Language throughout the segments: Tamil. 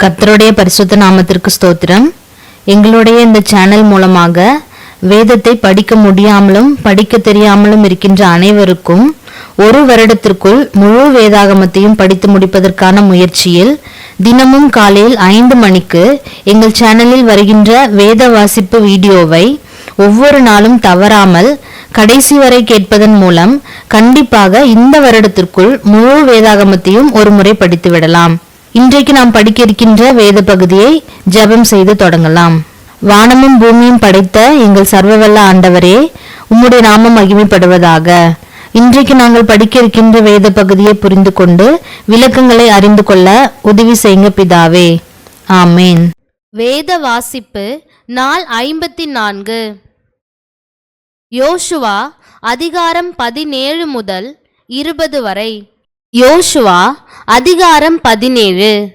கர்த்தருடைய பரிசுத்த நாமத்திற்கு ஸ்தோத்திரம். எங்களுடைய இந்த சேனல் மூலமாக வேதத்தை படிக்க முடியாமலும் படிக்க தெரியாமலும் இருக்கின்ற அனைவருக்கும் ஒரு வருடத்திற்குள் முழு வேதாகமத்தையும் படித்து முடிப்பதற்கான முயற்சியில் தினமும் காலையில் ஐந்து மணிக்கு எங்கள் சேனலில் வருகின்ற வேத வாசிப்பு வீடியோவை ஒவ்வொரு நாளும் தவறாமல் கடைசி வரை கேட்பதன் மூலம் கண்டிப்பாக இந்த வருடத்திற்குள் முழு வேதாகமத்தையும் ஒரு முறை படித்து விடலாம். இன்றைக்கு நாம் படிக்க இருக்கின்ற வேத பகுதியை ஜெபம் செய்து தொடங்கலாம். வானமும் பூமியும் படைத்த எங்கள் சர்வவல்ல ஆண்டவரே உம்முடைய நாமம் மகிமைப்படுவதாக. இன்றைக்கு நாங்கள் படிக்க இருக்கின்ற வேத பகுதியை புரிந்து கொண்டு விளக்கங்களை அறிந்து கொள்ள உதவி செய்யுங்க பிதாவே. ஆமேன். வேத வாசிப்பு நாள் ஐம்பத்தி நான்கு யோசுவா அதிகாரம் பதினேழு முதல் இருபது வரை. யோசுவா அதிகாரம் பதினேழு.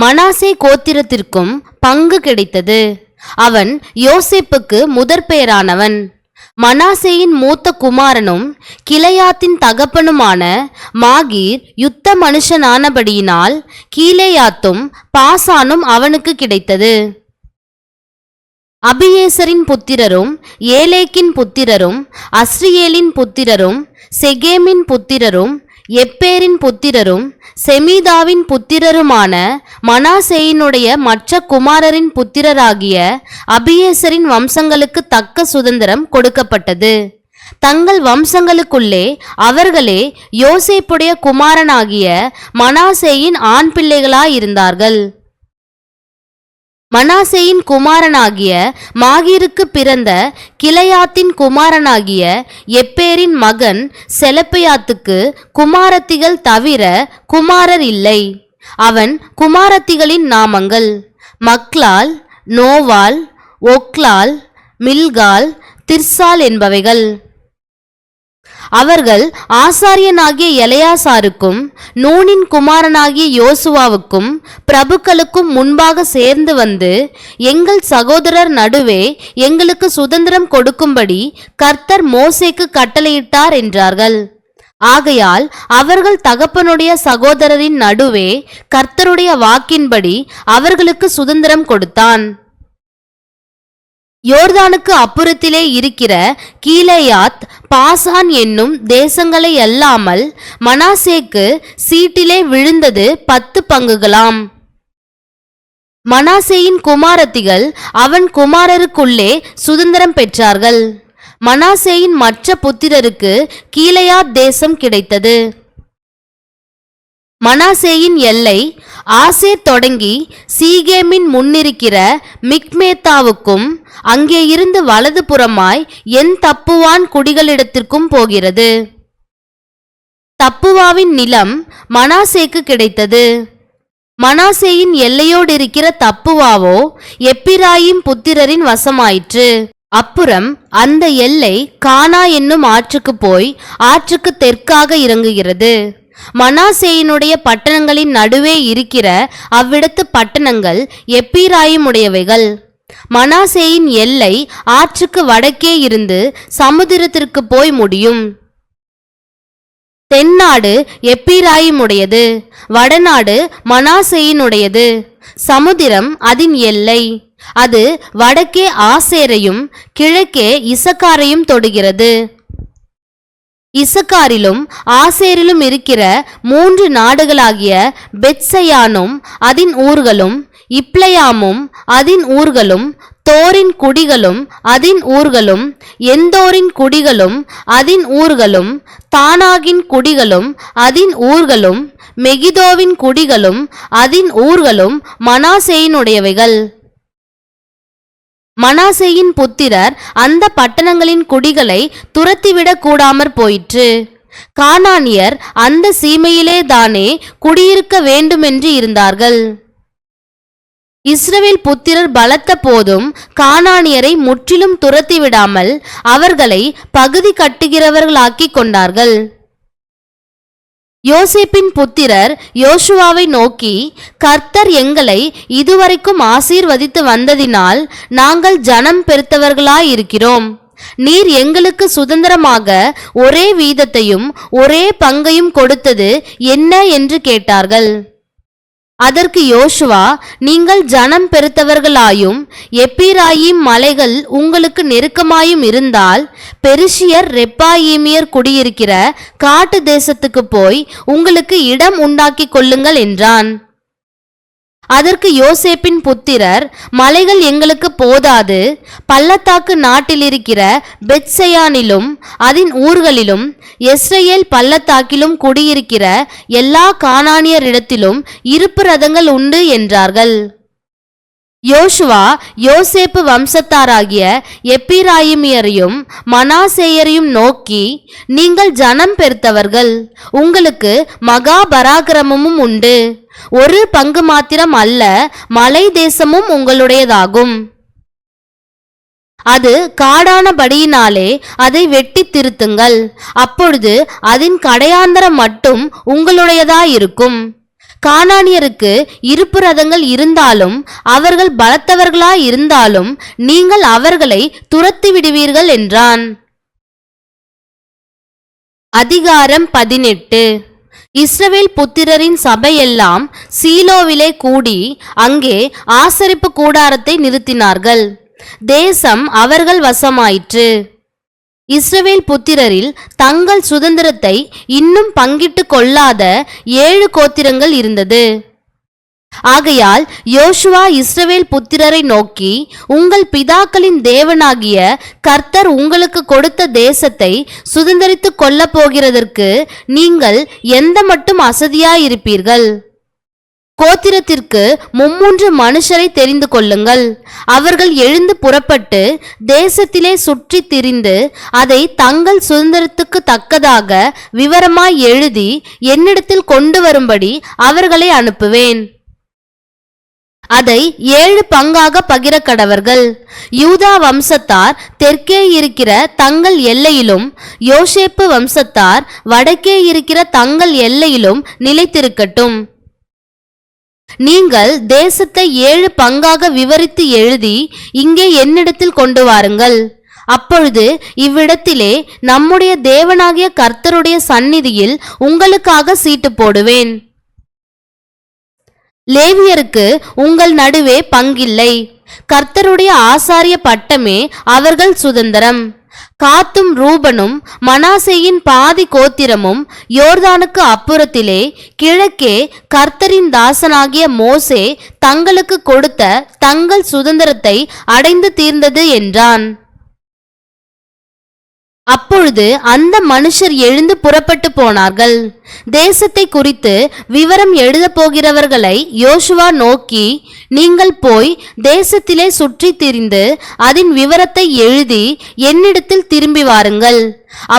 மனாசே கோத்திரத்திற்கும் பங்கு கிடைத்தது. அவன் யோசேப்புக்கு முதற் பெயரானவன் மனாசேயின் மூத்த குமாரனும் கிளையாத்தின் தகப்பனுமான மாகீர் யுத்த மனுஷனானபடியினால் கீழேயாத்தும் பாசானும் அவனுக்கு கிடைத்தது. அபியேசரின் புத்திரரும் ஏலேக்கின் புத்திரரும் அஸ்ரியேலின் புத்திரரும் செகேமின் புத்திரரும் எப்பேரின் புத்திரரும் செமீதாவின் புத்திரருமான மனாசேயினுடைய மற்ற குமாரரின் புத்திரராகிய அபியேசரின் வம்சங்களுக்கு தக்க சுதந்திரம் கொடுக்கப்பட்டது. தங்கள் வம்சங்களுக்குள்ளே அவர்களே யோசேப்புடைய குமாரனாகிய மனாசேயின் ஆண் பிள்ளைகளாயிருந்தார்கள் மனாசேயின் குமாரனாகிய மாகீருக்கு பிறந்த கிளையாத்தின் குமாரனாகிய எப்பேரின் மகன் செலப்பையாத்துக்கு குமாரத்திகள் தவிர குமாரர் இல்லை. அவன் குமாரத்திகளின் நாமங்கள் மக்லால் நோவால் ஒக்லால் மில்கால் திர்சால் என்பவைகள். அவர்கள் ஆசாரியனாகிய எலையாசாருக்கும் நூனின் குமாரனாகிய யோசுவாவுக்கும் பிரபுக்களுக்கும் முன்பாக சேர்ந்து வந்து எங்கள் சகோதரர் நடுவே எங்களுக்கு சுதந்திரம் கொடுக்கும்படி கர்த்தர் மோசேக்கு கட்டளையிட்டார் என்றார்கள். ஆகையால் அவர்கள் தகப்பனுடைய சகோதரரின் நடுவே கர்த்தருடைய வாக்கின்படி அவர்களுக்கு சுதந்திரம் கொடுத்தான். யோர்தானுக்கு அப்புறத்திலே இருக்கிற கீலேயாத் பாசான் என்னும் தேசங்களை அல்லாமல் மனாசேக்கு சீட்டிலே விழுந்தது பத்து பங்குகளாம். மனாசேயின் குமாரத்திகள் அவன் குமாரருக்குள்ளே சுதந்திரம் பெற்றார்கள். மனாசேயின் மற்ற புத்திரருக்கு கீலேயாத் தேசம் கிடைத்தது. மனாசேயின் எல்லை ஆசேர் தொடங்கி சீகேமின் முன்னிருக்கிற மிக்மேத்தாவுக்கும் அங்கே இருந்து வலது புறமாய் என் தப்புவான் குடிகளிடத்திற்கும் போகிறது. தப்புவாவின் நிலம் மனாசேக்கு கிடைத்தது. மனாசேயின் எல்லையோடு இருக்கிற தப்புவாவோ எப்பிராயிம் புத்திரரின் வசமாயிற்று. அப்புறம் அந்த எல்லை கானா என்னும் ஆற்றுக்கு போய் ஆற்றுக்கு தெற்காக இறங்குகிறது. மனாசேயினுடைய பட்டணங்களின் நடுவே இருக்கிற அவ்விடத்து பட்டணங்கள் எப்பீராயுமுடையவைகள். மனாசேயின் எல்லை ஆற்றுக்கு வடக்கே இருந்து சமுத்திரத்திற்கு போய் முடியும். தென்னாடு எப்பீராயுமுடையது வடநாடு மனாசேயினுடையது. சமுத்திரம் அதன் எல்லை. அது வடக்கே ஆசேரையும் கிழக்கே இசக்காரையும் தொடுகிறது. இசக்காரிலும் ஆசேரிலும் இருக்கிற மூன்று நாடுகளாகிய பெத்சயானும் அதின் ஊர்களும் இப்ளயாமும் அதின் ஊர்களும் தோரின் குடிகளும் அதின் ஊர்களும் எந்தோரின் குடிகளும் அதின் ஊர்களும் தானாகின் குடிகளும் அதின் ஊர்களும் மெகிதோவின் குடிகளும் அதின் ஊர்களும் மனாசேயினுடையவைகள். மனாசேயின் புத்திரர் அந்த பட்டணங்களின் குடிகளை துரத்திவிடக் கூடாமற் போயிற்று. கானானியர் அந்த சீமையிலே தானே குடியிருக்க வேண்டுமென்று இருந்தார்கள். இஸ்ரவேல் புத்திரர் பலத்த போதும் கானானியரை முற்றிலும் துரத்தி விடாமல் அவர்களை பகுதி கட்டுகிறவர்களாக்கிக் கொண்டார்கள். யோசேப்பின் புத்திரர் யோசுவாவை நோக்கி கர்த்தர் எங்களை இதுவரைக்கும் ஆசீர்வதித்து வந்ததினால் நாங்கள் ஜனம் பெருத்தவர்களாயிருக்கிறோம். நீர் எங்களுக்கு சுதந்திரமாக ஒரே வீதத்தையும் ஒரே பங்கையும் கொடுத்தது என்ன? என்று கேட்டார்கள். அதற்கு யோசுவா நீங்கள் ஜனம் பெருத்தவர்களாயும் எப்பிராயீம் மலைகள் உங்களுக்கு நெருக்கமாயும் இருந்தால் பெருஷியர் ரெப்பாயீமியர் குடியிருக்கிற காட்டு தேசத்துக்கு போய் உங்களுக்கு இடம் உண்டாக்கிக் கொள்ளுங்கள் என்றான். அதற்கு யோசேப்பின் புத்திரர் மலைகள் எங்களுக்கு போதாது. பள்ளத்தாக்கு நாட்டிலிருக்கிற இருக்கிற அதன் ஊர்களிலும் எஸ்ரேல் பள்ளத்தாக்கிலும் குடியிருக்கிற எல்லா கானானியரிடத்திலும் இருப்பு ரதங்கள் உண்டு என்றார்கள். யோசுவா யோசேப்பு வம்சத்தாராகிய எப்பிராயிமியரையும் மனாசேயரையும் நோக்கி நீங்கள் ஜனம் பெருத்தவர்கள். உங்களுக்கு மகா பராக்கிரமமும் உண்டு. ஒரு பங்கு மாத்திரம் அல்ல மலை தேசமும் உங்களுடையதாகும். அது காடானபடியினாலே அதை வெட்டி திருத்துங்கள். அப்பொழுது அதன் கடையாந்தரம் மட்டும் உங்களுடையதாயிருக்கும். கானானியருக்கு இருப்பு ரதங்கள் இருந்தாலும் அவர்கள் பலத்தவர்களாய் இருந்தாலும் நீங்கள் அவர்களை துரத்தி விடுவீர்கள் என்றான். அதிகாரம் பதினெட்டு. இஸ்ரவேல் புத்திரரின் சபையெல்லாம் சீலோவிலே கூடி அங்கே ஆசரிப்பு கூடாரத்தை நிறுத்தினார்கள். தேசம் அவர்கள் வசமாயிற்று. இஸ்ரவேல் புத்திரரில் தங்கள் சுதந்திரத்தை இன்னும் பங்கிட்டு கொள்ளாத ஏழு கோத்திரங்கள் இருந்தது. ஆகையால் யோசுவா இஸ்ரவேல் புத்திரரை நோக்கி உங்கள் பிதாக்களின் தேவனாகிய கர்த்தர் உங்களுக்கு கொடுத்த தேசத்தை சுதந்திரித்துக் கொள்ளப் போகிறதற்கு நீங்கள் எந்த மட்டும் அசதியாயிருப்பீர்கள்? கோத்திரத்திற்கு மும்மூன்று மனுஷரை தெரிந்து கொள்ளுங்கள். அவர்கள் எழுந்து புறப்பட்டு தேசத்திலே சுற்றி திரிந்து அதை தங்கள் சுதந்திரத்துக்கு தக்கதாக விவரமாய் எழுதி என்னிடத்தில் கொண்டு வரும்படி அவர்களை அனுப்புவேன். அதை ஏழு பங்காக பகிர கடவர்கள் யூதா வம்சத்தார் தெற்கே இருக்கிற தங்கள் எல்லையிலும் யோசேப்பு வம்சத்தார் வடக்கே இருக்கிற தங்கள் எல்லையிலும் நிலைத்திருக்கட்டும். நீங்கள் தேசத்தை ஏழு பங்காக விவரித்து எழுதி இங்கே என்னிடத்தில் கொண்டு வாருங்கள். அப்பொழுது இவ்விடத்திலே நம்முடைய தேவனாகிய கர்த்தருடைய சந்நிதியில் உங்களுக்காக சீட்டு போடுவேன். லேவியருக்கு உங்கள் நடுவே பங்கில்லை. கர்த்தருடைய ஆசாரிய பட்டமே அவர்கள் சுதந்திரம். காத்தும் ரூபனும் மனாசேயின் பாதி கோத்திரமும் யோர்தானுக்கு அப்புறத்திலே கிழக்கே கர்த்தரின் தாசனாகிய மோசே தங்களுக்கு கொடுத்த தங்கள் சுதந்திரத்தை அடைந்து தீர்ந்தது என்றான். அப்பொழுது அந்த மனுஷர் எழுந்து புறப்பட்டு போனார்கள். தேசத்தை குறித்து விவரம் எழுத போகிறவர்களை யோசுவா நோக்கி நீங்கள் போய் தேசத்திலே சுற்றி திரிந்து அதன் விவரத்தை எழுதி என்னிடத்தில் திரும்பி வாருங்கள்.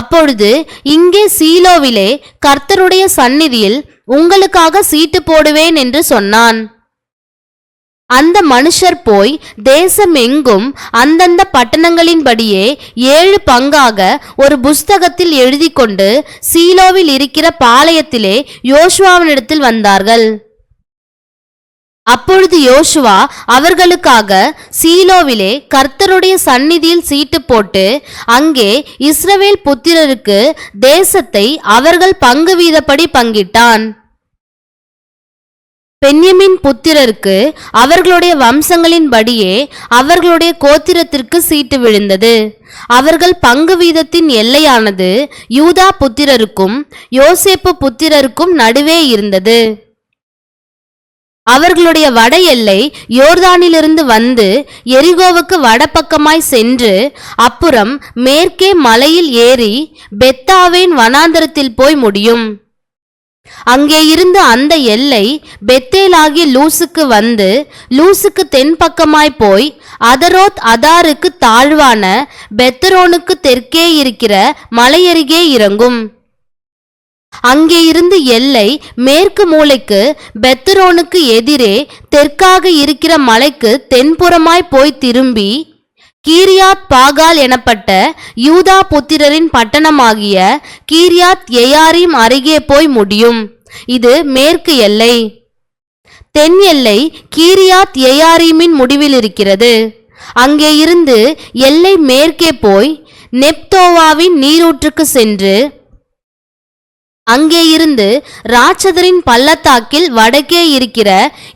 அப்பொழுது இங்கே சீலோவிலே கர்த்தருடைய சந்நிதியில் உங்களுக்காக சீட்டு போடுவேன் என்று சொன்னான். அந்த மனுஷர் போய் தேசம் எங்கும் அந்தந்த பட்டணங்களின்படியே ஏழு பங்காக ஒரு புஸ்தகத்தில் எழுதி கொண்டு சீலோவில் இருக்கிற பாளையத்திலே யோசுவாவினிடத்தில் வந்தார்கள். அப்பொழுது யோசுவா அவர்களுக்காக சீலோவிலே கர்த்தருடைய சந்நிதியில் சீட்டு போட்டு அங்கே இஸ்ரவேல் புத்திரருக்கு தேசத்தை அவர்கள் பங்கு வீதப்படி பங்கிட்டான். பென்யமின் புத்திரருக்கு அவர்களுடைய வம்சங்களின்படியே அவர்களுடைய கோத்திரத்திற்கு சீட்டு விழுந்தது. அவர்கள் பங்கு வீதத்தின் எல்லையானது யூதா புத்திரருக்கும் யோசேப்பு புத்திரருக்கும் நடுவே இருந்தது. அவர்களுடைய வட எல்லை யோர்தானிலிருந்து வந்து எரிகோவுக்கு வடபக்கமாய் சென்று அப்புறம் மேற்கே மலையில் ஏறி பெத்தாவேன் வனாந்தரத்தில் போய் முடியும். அங்கே இருந்து அந்த எல்லை பெத்தேலாகி லூசுக்கு வந்து லூசுக்கு தென்பக்கமாய் போய் அதரோத் அதாருக்கு தாழ்வான பெத்தரோனுக்கு தெற்கே இருக்கிற மலையருகே இறங்கும். அங்கே இருந்து எல்லை மேற்கு மூலைக்கு பெத்தரோனுக்கு எதிரே தெற்காக இருக்கிற மலைக்கு தென்புறமாய் போய் திரும்பி கீரியாத் பாகால் எனப்பட்ட யூதா புத்திரரின் பட்டணமாகிய கீரியாத் எயாரிம் அருகே போய் முடியும். இது மேற்கு எல்லை. தென் எல்லை கீரியாத் எயாரீமின் முடிவில் இருக்கிறது. அங்கே இருந்து எல்லை மேற்கே போய் நெப்தோவாவின் நீரூற்றுக்கு சென்று அங்கே இருந்து ராட்சதரின் பள்ளத்தாக்கில் வடக்கே இருக்கிற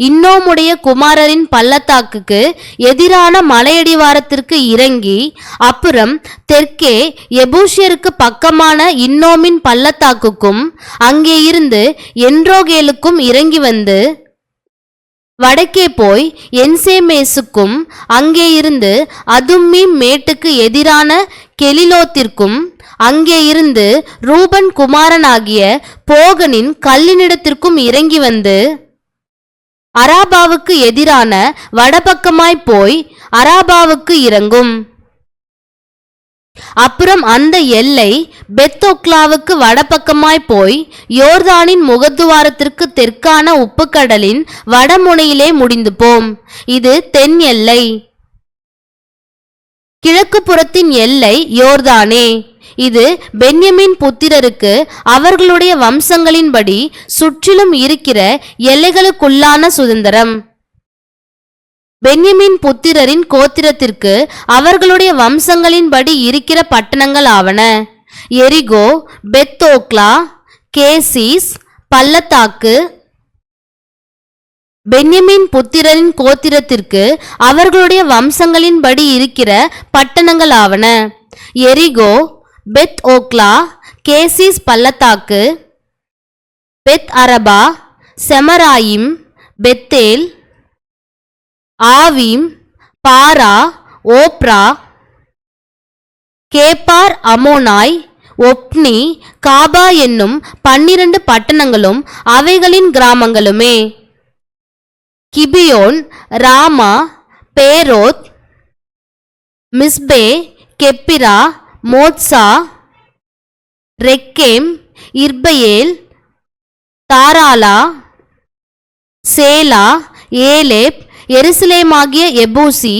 இன்னோமுடைய குமாரரின் பள்ளத்தாக்குக்கு எதிரான மலையடிவாரத்திற்கு இறங்கி அப்புறம் தெற்கே எபூஷியருக்கு பக்கமான இன்னோமின் பள்ளத்தாக்குக்கும் அங்கே இருந்து என்ரோகேலுக்கும் இறங்கி வந்து வடக்கே போய் என்சேமேசுக்கும் அங்கே இருந்து அதும்மீம் மேட்டுக்கு எதிரான கெலிலோத்திற்கும் அங்கே இருந்து ரூபன் குமாரனாகிய போகனின் கல்லினிடத்திற்கும் இறங்கி வந்து அராபாவுக்கு எதிரான வடபக்கமாய் போய் அராபாவுக்கு இறங்கும். அப்புறம் அந்த எல்லை பெத்தோக்லாவுக்கு வடபக்கமாய் போய் யோர்தானின் முகத்துவாரத்திற்கு தெற்கான உப்புக்கடலின் வடமுனையிலே முடிந்து போம் இது தென் எல்லை. கிழக்கு புறத்தின் எல்லை யோர்தானே. இது பென்யமின் புத்திரருக்கு அவர்களுடைய வம்சங்களின்படி சுற்றிலும் இருக்கிற எல்லைகளுக்குள்ளான சுதந்திரம். பென்யமின் புத்திரரின் கோத்திரத்திற்கு அவர்களுடைய வம்சங்களின்படி இருக்கிற பட்டணங்கள் ஆவன. எரிகோ பெத்தோக்லா கேசிஸ் பள்ளத்தாக்கு. பென்யமின் புத்திரரின் கோத்திரத்திற்கு அவர்களுடைய வம்சங்களின்படி இருக்கிற பட்டணங்கள் ஆவன. எரிகோ பெத் ஓக்லா கேசிஸ் பள்ளத்தாக்கு Beth Arabah Zemaraim Bethel Avvim Parah Ophrah Chephar Ammonai Ophni Gaba என்னும் பன்னிரண்டு பட்டணங்களும் அவைகளின் கிராமங்களுமே. Gibeon Ramah Beeroth Mizpeh Chephirah Mozah Rekem Irpeel Taralah Zelah Eleph எருசலேமாகிய Jebusi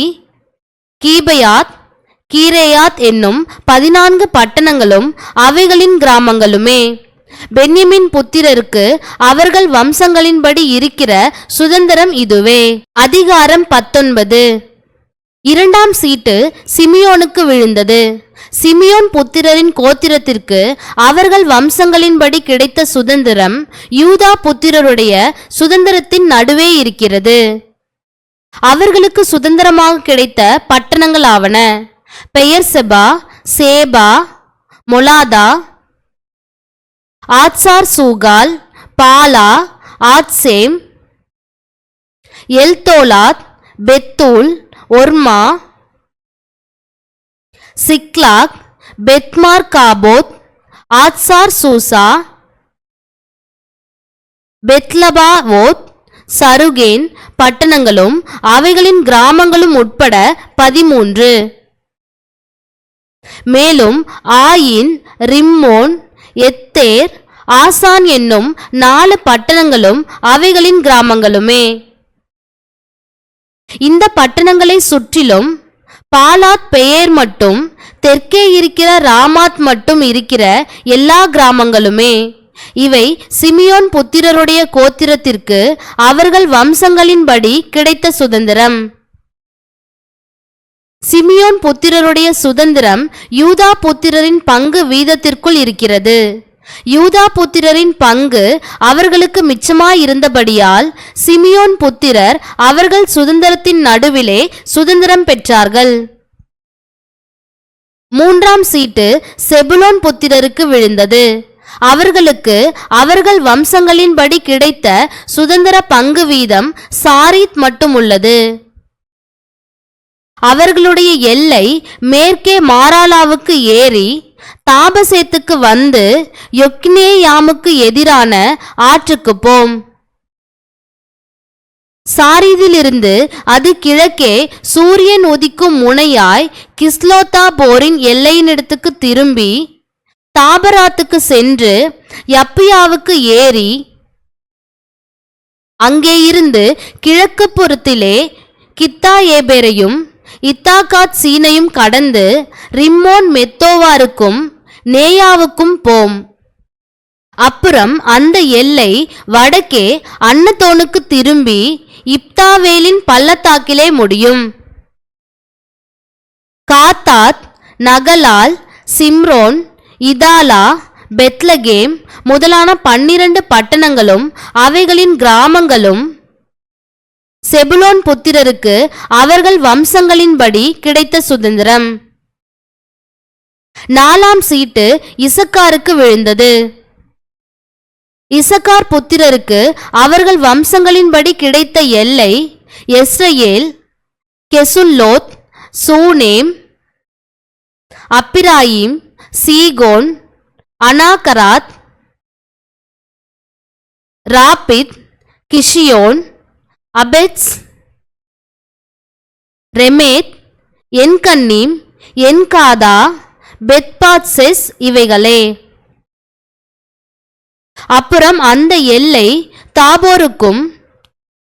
Gibeath Kirjath என்னும் பதினான்கு பட்டணங்களும் அவைகளின் கிராமங்களுமே. பென்யமின் புத்திரருக்கு அவர்கள் வம்சங்களின்படி இருக்கிற சுதந்திரம் இதுவே. அதிகாரம் பத்தொன்பது. இரண்டாம் சீட்டு சிமியோனுக்கு விழுந்தது. சிமியோன் புத்திரரின் கோத்திரத்திற்கு அவர்கள் வம்சங்களின்படி கிடைத்த சுதந்திரம் யூதா புத்திரருடைய சுதந்திரத்தின் நடுவே இருக்கிறது. அவர்களுக்கு சுதந்திரமாக கிடைத்த பட்டணங்களாவன பெயர்செபா சேபா மொலாதா ஆத்சார் சூகால் பாலா ஆத்சேம் எல்தோலாத் பெத்தூல் ஒர்மா சிக்லாக் பெத்மார் காபோத் ஆத்சார் சூசா பெத்லபாவோத் சருகேன் பட்டணங்களும் அவைகளின் கிராமங்களும் உட்பட பதிமூன்று. மேலும் ஆயின் ரிம்மோன் எத்தேர் ஆசான் என்னும் நாலு பட்டணங்களும் அவைகளின் கிராமங்களுமே. இந்த பட்டணங்களை சுற்றிலும் பாலாத் பெயர் மட்டும் தெற்கே இருக்கிற ராமாத் மட்டும் இருக்கிற எல்லா கிராமங்களுமே இவை சிமியோன் புத்திரருடைய கோத்திரத்திற்கு அவர்கள் வம்சங்களின்படி கிடைத்த சுதந்திரம். சிமியோன் புத்திரருடைய சுதந்திரம் யூதா புத்திரரின் பங்கு வீதத்திற்குள் இருக்கிறது. யூதா புத்திரரின் பங்கு அவர்களுக்கு மிச்சமாயிருந்தபடியால் சிமியோன் புத்திரர் அவர்கள் சுதந்திரத்தின் நடுவிலே சுதந்திரம் பெற்றார்கள். மூன்றாம் சீட்டு செபுலோன் புத்திரருக்கு விழுந்தது. அவர்களுக்கு அவர்கள் வம்சங்களின்படி கிடைத்த சுதந்திர பங்கு வீதம் சாரித் மட்டும் உள்ளது அவர்களுடைய எல்லை மேற்கே மாராலாவுக்கு ஏறி தாபசேத்துக்கு வந்து யொக்னேயாமுக்கு எதிரான ஆற்றுக்கு போம். சாரீதிலிருந்து அது கிழக்கே சூரியன் உதிக்கும் முனையாய் கிஸ்லோத்தா போரின் எல்லையினிடத்துக்கு திரும்பி தாபராத்துக்கு சென்று யப்பியாவுக்கு ஏறி அங்கே இருந்து கிழக்கு புறத்திலே கித்தா ஏபேரையும் இத்தாகாத் சீனையும் கடந்து ரிம்மோன் மெத்தோவாருக்கும் நேயாவுக்கும் போம். அப்புறம் அந்த எல்லை வடக்கே அன்னத்தோனுக்கு திரும்பி இப்தாவேலின் பள்ளத்தாக்கிலே முடியும். காத்தாத் நகலால் சிம்ரோன் இதாலா பெத்லகேம் முதலான பன்னிரண்டு பட்டணங்களும் அவைகளின் கிராமங்களும் செபுலோன் புத்திரருக்கு அவர்கள் வம்சங்களின்படி கிடைத்த சுதந்திரம். நாலாம் சீட்டு இசக்காருக்கு விழுந்தது. இசக்கார் புத்திரருக்கு அவர்கள் வம்சங்களின்படி கிடைத்த எல்லை எஸ்ரயேல் கெசுல்லோத் சூனேம் அப்பிராயிம் சீகோன் அனாகராத் ராபித் கிஷியோன் அபெட்ஸ் ரெமேத் என்கன்னீம் என்காதா பெத்பாத்செஸ் இவைகளே. அப்புறம் அந்த எல்லை தாபோருக்கும்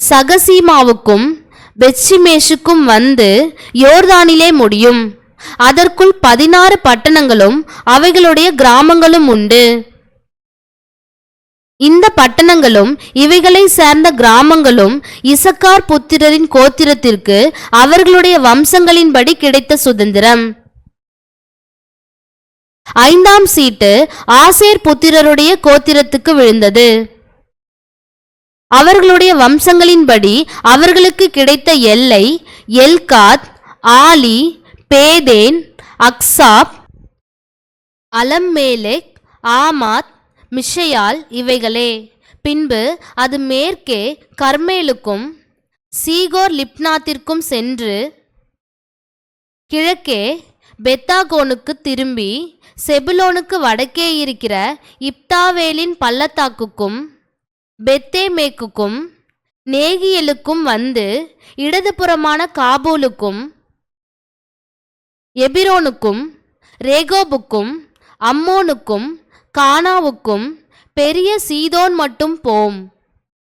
சகசீமாவுக்கும் பெத்ஷிமேஷுக்கும் வந்து யோர்தானிலே முடியும். அதற்குள் பதினாறு பட்டணங்களும் அவைகளுடைய கிராமங்களும் உண்டு. இந்த பட்டணங்களும் இவைகளை சேர்ந்த கிராமங்களும் இசக்கார் புத்திரரின் கோத்திரத்திற்கு அவர்களுடைய வம்சங்களின்படி கிடைத்த சுதந்திரம். ஐந்தாம் சீட்டு ஆசேர் புத்திரருடைய கோத்திரத்துக்கு விழுந்தது. அவர்களுடைய வம்சங்களின்படி அவர்களுக்கு கிடைத்த எல்லை எல்காத் ஆலி பேதேன் அக்சாப் அலம்மேலெக் ஆமாத் மிஷையால் இவைகளே. பின்பு அது மேற்கே கர்மேலுக்கும் சீகோர் லிப்னாத்திற்கும் சென்று கிழக்கே பெத்தாகோனுக்கு திரும்பி செபுலோனுக்கு வடக்கே இருக்கிற இப்தாவேலின் பள்ளத்தாக்குக்கும் பெத்தேமேக்குக்கும் நேகியலுக்கும் வந்து இடதுபுறமான காபூலுக்கும் எபிரோனுக்கும் ரேகோபுக்கும் அம்மோனுக்கும் கானாவுக்கும் பெரிய சீதோன் மட்டும் போம்.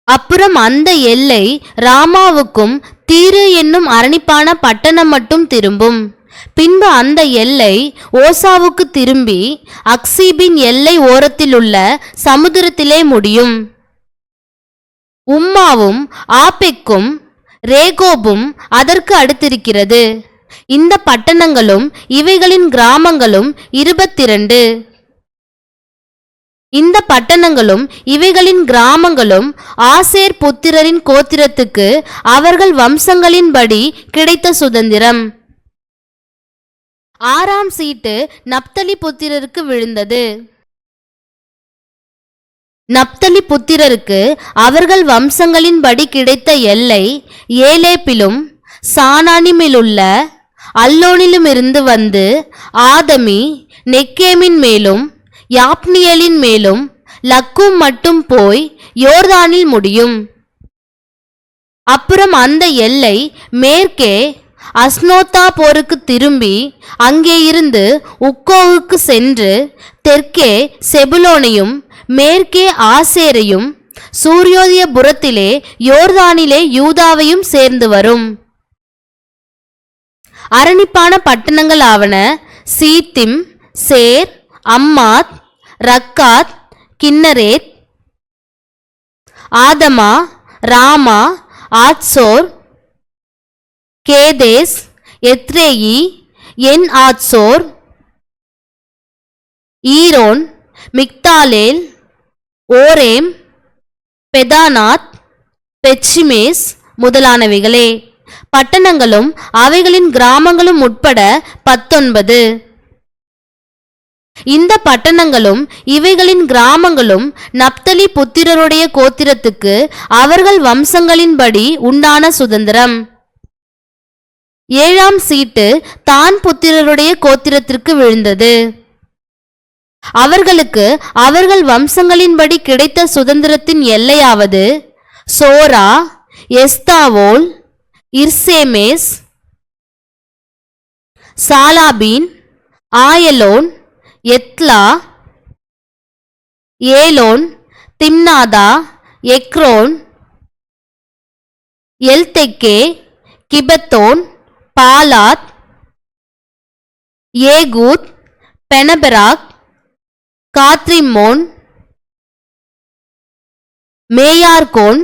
அப்புறம் அந்த எல்லை ராமாவுக்கும் தீரு என்னும் அரணிப்பான பட்டணம் மட்டும் திரும்பும். பின்பு அந்த எல்லை ஓசாவுக்கு திரும்பி அக்சீபின் எல்லை ஓரத்திலுள்ள சமுத்திரத்திலே முடியும். உம்மாவும் ஆப்பெக்கும் ரேகோபும் அதற்கு அடுத்திருக்கிறது. இந்த பட்டணங்களும் இவைகளின் கிராமங்களும் இருபத்திரண்டு. இந்த பட்டணங்களும் இவைகளின் கிராமங்களும் ஆசேர் புத்திரரின் கோத்திரத்துக்கு அவர்கள் வம்சங்களின்படி கிடைத்த சுதந்திரம். ஆறாம் சீட்டு நப்தலி புத்திரருக்கு விழுந்தது. நப்தலி புத்திரருக்கு அவர்கள் வம்சங்களின்படி கிடைத்த எல்லை ஏலேப்பிலும் சானானிமிலுள்ள அல்லோனிலுமிருந்து வந்து ஆதமி நெக்கேமின் மேலும் யாப்னியலின் மேலும் லக்கும் மட்டும் போய் யோர்தானில் முடியும். அப்புறம் அந்த எல்லை மேற்கே அஸ்னோத்தா போருக்கு திரும்பி அங்கே இருந்து உக்கோவுக்கு சென்று தெற்கே செபுலோனையும் மேற்கே ஆசேரையும் சூரியோதய புறத்திலே யோர்தானிலே யூதாவையும் சேர்ந்து வரும். அரணிப்பான பட்டணங்கள் ஆவன சீத்திம் சேர் அம்மாத் ரக்காத் கின்னரேத் ஆதமா ராமா ஆட்சோர் கேதேஸ் எத்ரேயி என் ஆட்சோர் ஈரோன் மிக்தாலேல் ஓரேம் பெதானாத் பெட்சிமேஸ் முதலானவைகளே. பட்டணங்களும் அவைகளின் கிராமங்களும் உட்பட பத்தொன்பது. இந்த பட்டணங்களும் இவைகளின் கிராமங்களும் நப்தலி புத்திரருடைய கோத்திரத்துக்கு அவர்கள் வம்சங்களின்படி உண்டான சுதந்திரம். ஏழாம் சீட்டு தான் புத்திரருடைய கோத்திரத்திற்கு விழுந்தது. அவர்களுக்கு அவர்கள் வம்சங்களின்படி கிடைத்த சுதந்திரத்தின் எல்லையாவது Zorah Eshtaol Ir Shemesh Shaalabbin Aijalon Ithlah Elon Thimnathah Ekron Eltekeh Gibbethon Baalath Jehud Bene Berak Gath Rimmon Me Jarkon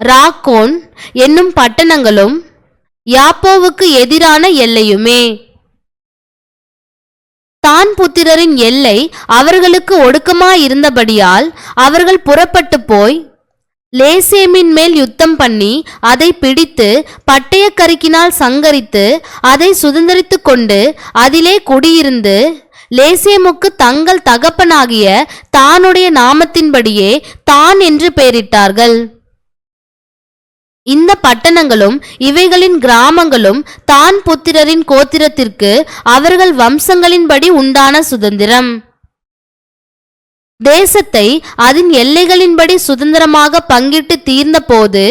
Rakkon என்னும் பட்டணங்களும் யாப்போவுக்கு எதிரான எல்லையுமே. தான் புத்திரரின் எல்லை அவர்களுக்கு ஒடுக்கமாயிருந்தபடியால் அவர்கள் புறப்பட்டு போய் லேசேமின் மேல் யுத்தம் பண்ணி அதை பிடித்து பட்டயக்கருக்கினால் சங்கரித்து அதை சுதந்திரித்து கொண்டு அதிலே குடியிருந்து லேசேமுக்கு தங்கள் தகப்பனாகிய தானுடைய நாமத்தின்படியே தான் என்று பெயரிட்டார்கள். இந்த பட்டணங்களும் இவைகளின் கிராமங்களும் தான் புத்திரரின் கோத்திரத்திற்கு அவர்கள் வம்சங்களின்படி உண்டான சுதந்திரம். தேசத்தை அதன் எல்லைகளின்படி சுதந்திரமாக பங்கிட்டு தீர்ந்தபோது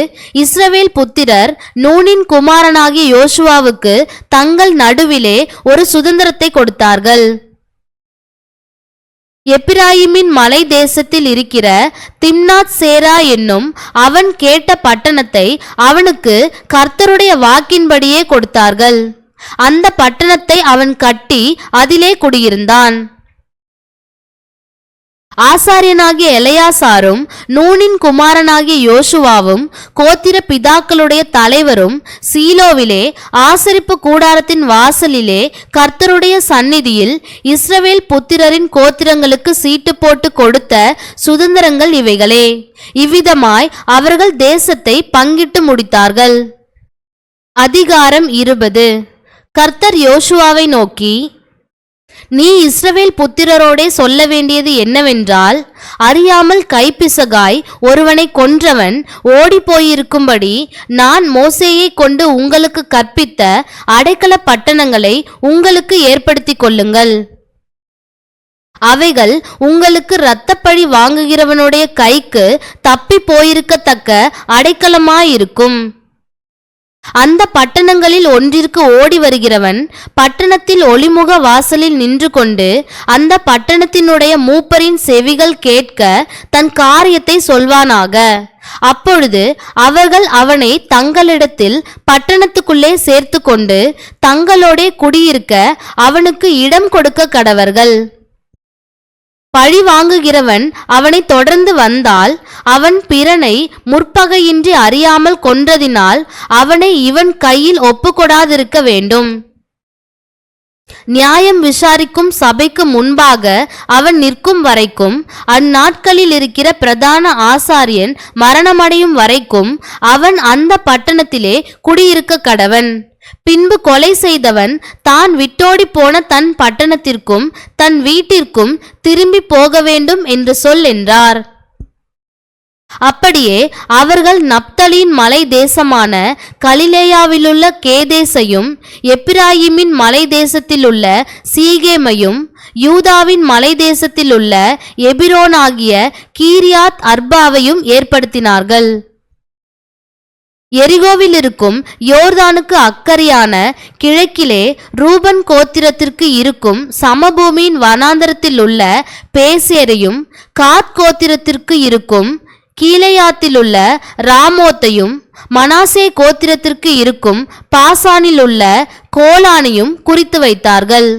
இஸ்ரவேல் புத்திரர் நூனின் குமாரனாகிய யோசுவாவுக்கு தங்கள் நடுவிலே ஒரு சுதந்திரத்தை கொடுத்தார்கள். எப்பிராயிமின் மலை தேசத்தில் இருக்கிற திம்னாத் சேரா என்னும் அவன் கேட்ட பட்டணத்தை அவனுக்கு கர்த்தருடைய வாக்கின்படியே கொடுத்தார்கள். அந்த பட்டணத்தை அவன் கட்டி அதிலே குடியிருந்தான். ஆசாரியனாகிய எலையாசாரும் நூனின் குமாரனாகிய யோசுவாவும் கோத்திர பிதாக்களுடைய தலைவரும் சீலோவிலே ஆசரிப்பு கூடாரத்தின் வாசலிலே கர்த்தருடைய சந்நிதியில் இஸ்ரவேல் புத்திரரின் கோத்திரங்களுக்கு சீட்டு போட்டு கொடுத்த சுதந்திரங்கள் இவைகளே. இவ்விதமாய் அவர்கள் தேசத்தை பங்கிட்டு முடித்தார்கள். அதிகாரம் இருபது. கர்த்தர் யோசுவாவை நோக்கி நீ இஸ்ரவேல் புத்திரரோடே சொல்ல வேண்டியது என்னவென்றால் அறியாமல் கைப்பிசகாய் ஒருவனை கொன்றவன் ஓடிப்போயிருக்கும்படி நான் மோசேயை கொண்டு உங்களுக்கு கற்பித்த அடைக்கல பட்டணங்களை உங்களுக்கு ஏற்படுத்திக் கொள்ளுங்கள். அவைகள் உங்களுக்கு இரத்தப்பழி வாங்குகிறவனுடைய கைக்கு தப்பி போயிருக்கத்தக்க அடைக்கலமாயிருக்கும். அந்த பட்டணங்களில் ஒன்றிற்கு ஓடி வருகிறவன் பட்டணத்தில் ஒளிமுக வாசலில் நின்று கொண்டு அந்த பட்டணத்தினுடைய மூப்பரின் செவிகள் கேட்க தன் காரியத்தை சொல்வானாக. அப்பொழுது அவர்கள் அவனை தங்களிடத்தில் பட்டணத்துக்குள்ளே சேர்த்து கொண்டு தங்களோடே குடியிருக்க அவனுக்கு இடம் கொடுக்க கடவர்கள். பழி வாங்குகிறவன் அவனை தொடர்ந்து வந்தால் அவன் பிறனை முற்பகையின்றி அறியாமல் கொன்றதினால் அவனை இவன் கையில் ஒப்புக்கொடாதிருக்க வேண்டும். நியாயம் விசாரிக்கும் சபைக்கு முன்பாக அவன் நிற்கும் வரைக்கும் அந்நாட்களில் இருக்கிற பிரதான ஆசாரியன் மரணமடையும் வரைக்கும் அவன் அந்த பட்டணத்திலே குடியிருக்க கடவன். பின்பு கொலை செய்தவன் தான் விட்டு விட்டோடி போன தன் பட்டணத்திற்கும் தன் வீட்டிற்கும் திரும்பி போக வேண்டும் என்று சொல் என்றார். அப்படியே அவர்கள் நப்தலியின் மலை தேசமான கலிலேயாவிலுள்ள கேதேசையும் எப்பிராயிமின் மலை தேசத்திலுள்ள சீகேமையும் யூதாவின் மலை தேசத்திலுள்ள எபிரோனாகிய கீரியாத் அர்பாவையும் ஏற்படுத்தினார்கள். எரிகோவில் இருக்கும் யோர்தானுக்கு அக்கறையான கிழக்கிலே ரூபன் கோத்திரத்திற்கு இருக்கும் சமபூமியின் வனாந்தரத்தில் உள்ள பேசேரையும் காத் கோத்திரத்திற்கு இருக்கும் கீழையாத்திலுள்ள ராமோத்தையும் மனாசே கோத்திரத்திற்கு இருக்கும் பாசானிலுள்ள கோலானையும் குறித்து வைத்தார்கள்.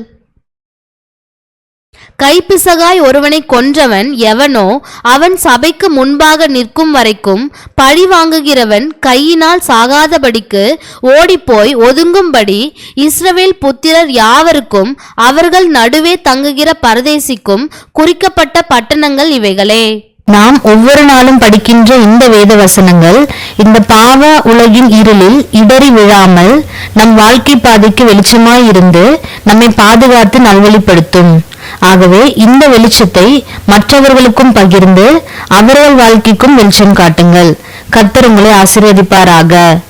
கைப்பிசகாய் ஒருவனை கொன்றவன் எவனோ அவன் சபைக்கு முன்பாக நிற்கும் வரைக்கும் பழி வாங்குகிறவன் கையினால் சாகாதபடிக்கு ஓடிப்போய் ஒதுங்கும்படி இஸ்ரவேல் புத்திரர் யாவருக்கும் அவர்கள் நடுவே தங்குகிற பரதேசிக்கும் குறிக்கப்பட்ட பட்டணங்கள் இவைகளே. நாம் ஒவ்வொரு நாளும் படிக்கின்ற இந்த வேத வசனங்கள் இந்த பாவ உலகின் இருளில் இடறி விழாமல் நம் வாழ்க்கை பாதைக்கு வெளிச்சமாய் இருந்து நம்மை பாதுகாத்து நல்வழிப்படுத்தும். ஆகவே இந்த வெளிச்சத்தை மற்றவர்களுக்கும் பகிர்ந்து அவர்கள் வாழ்க்கைக்கும் வெளிச்சம் காட்டுங்கள். கர்த்தர் உங்களை ஆசீர்வதிப்பாராக.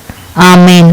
ஆமேன்.